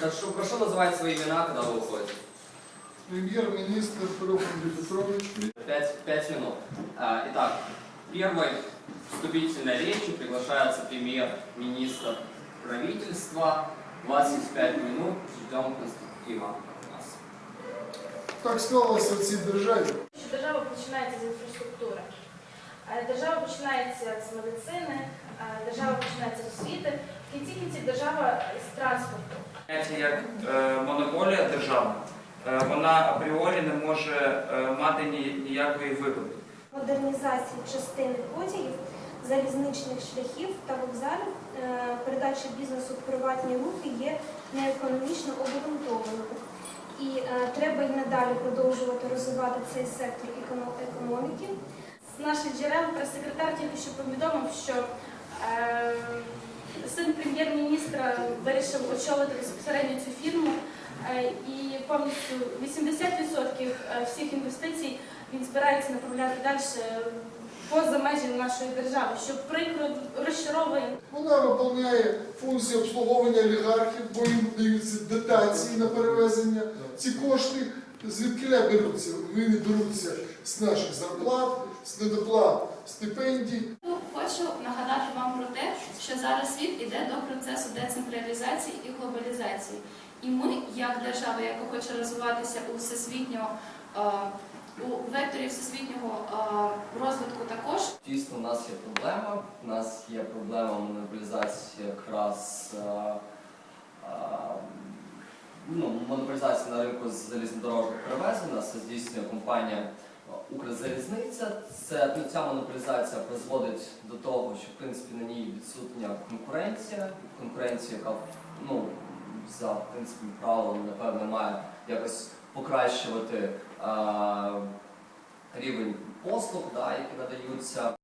Прошу, прошу называть свои имена, когда вы уходите. Премьер-министр Прохорий Петрович. Пять, пять минут. А, Итак, первой вступительной речью приглашается премьер-министр правительства. У вас есть пять минут. Ждем конструктива от нас. Так склалося в цій державі. що держава починається з інфраструктури. Е, Держава починається з медицини, е, держава починається з освіти, в кінці кінців держава з транспорту. Поняття як е, монополія державна, е, вона апріорі не може е, мати ніякої вигоди. модернізації частини потягів, залізничних шляхів та вокзалів, передача бізнесу в приватні руки є неекономічно обґрунтованою. І треба й надалі продовжувати розвивати цей сектор економіки. З наших джерел прес-секретар тільки що повідомив, що син прем'єр-міністра вирішив очолити безпосередньо цю фірму е, і повністю 80% всіх інвестицій він збирається направляти далі поза межі нашої держави, що прикро розчаровує Вона виконує функції обслуговування олігархів, бо їм даються дотації на перевезення. Ці кошти звідкиля беруться? Вони беруться з наших зарплат, з недоплат стипендій. Хочу нагадати вам про те, що зараз світ іде до процесу децентралізації і глобалізації. І ми, як держава, яка хоче розвиватися у всесвітнього е, у векторі всесвітнього е, розвитку також, Дійсно, у нас є проблема. У нас є проблема монополізації якраз е, ну, монополізації на ринку залізнодорожних перевезень. Нас здійснює компанія Укрзалізниця. Це, ну, ця монополізація призводить до того, що в принципі на ній відсутня конкуренція. Конкуренція, яка ну, за принципом правилами, напевно, має якось покращувати е, рівень послуг, да, які надаються.